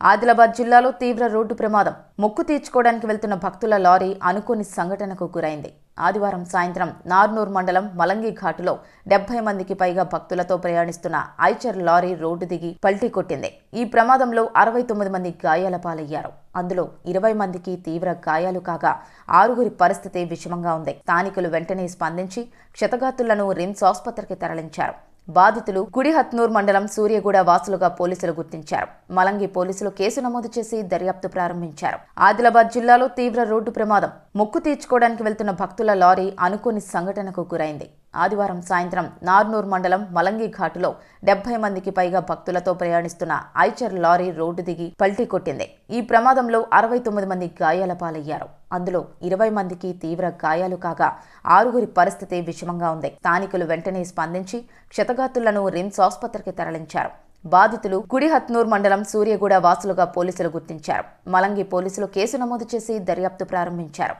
ఆదిలాబాద్ జిల్లాలో తీవ్ర రోడ్డు ప్రమాదం. మొక్కు తీర్చుకోవడానికి వెళ్తున్న భక్తుల లారీ అనుకోని సంఘటనకు గురైంది. ఆదివారం సాయంత్రం నార్నూర్ మండలం మలంగి ఘాటులో డెబ్బై మందికి పైగా భక్తులతో ప్రయాణిస్తున్న ఐచర్ లారీ రోడ్డు దిగి పల్టీ కొట్టింది. ఈ ప్రమాదంలో అరవై తొమ్మిది మంది గాయాల పాలయ్యారు. అందులో ఇరవై మందికి తీవ్ర గాయాలు కాగా ఆరుగురి పరిస్థితి విషమంగా ఉంది. స్థానికులు వెంటనే స్పందించి క్షతగాతులను రిమ్స్ ఆసుపత్రికి తరలించారు. బాధితులు కుడిహత్నూర్ మండలం సూర్యగూడ వాసులుగా పోలీసులు గుర్తించారు. మలంగి పోలీసులు కేసు నమోదు చేసి దర్యాప్తు ప్రారంభించారు. ఆదిలాబాద్ జిల్లాలో తీవ్ర రోడ్డు ప్రమాదం. మొక్కు తీర్చుకోవడానికి వెళ్తున్న భక్తుల లారీ అనుకోని సంఘటనకు గురైంది. ఆదివారం సాయంత్రం నార్నూర్ మండలం మలంగి ఘాటులో డెబ్బై మందికి పైగా భక్తులతో ప్రయాణిస్తున్న ఐచర్ లారీ రోడ్డు దిగి పల్టీ కొట్టింది. ఈ ప్రమాదంలో అరవై తొమ్మిది మంది గాయాల పాలయ్యారు. అందులో ఇరవై మందికి తీవ్ర గాయాలు కాగా ఆరుగురి పరిస్థితి విషమంగా ఉంది. స్థానికులు వెంటనే స్పందించి క్షతగాతులను రిమ్స్ ఆసుపత్రికి తరలించారు. బాధితులు కుడిహత్నూర్ మండలం సూర్యగూడ వాసులుగా పోలీసులు గుర్తించారు. మలంగి పోలీసులు కేసు నమోదు చేసి దర్యాప్తు ప్రారంభించారు.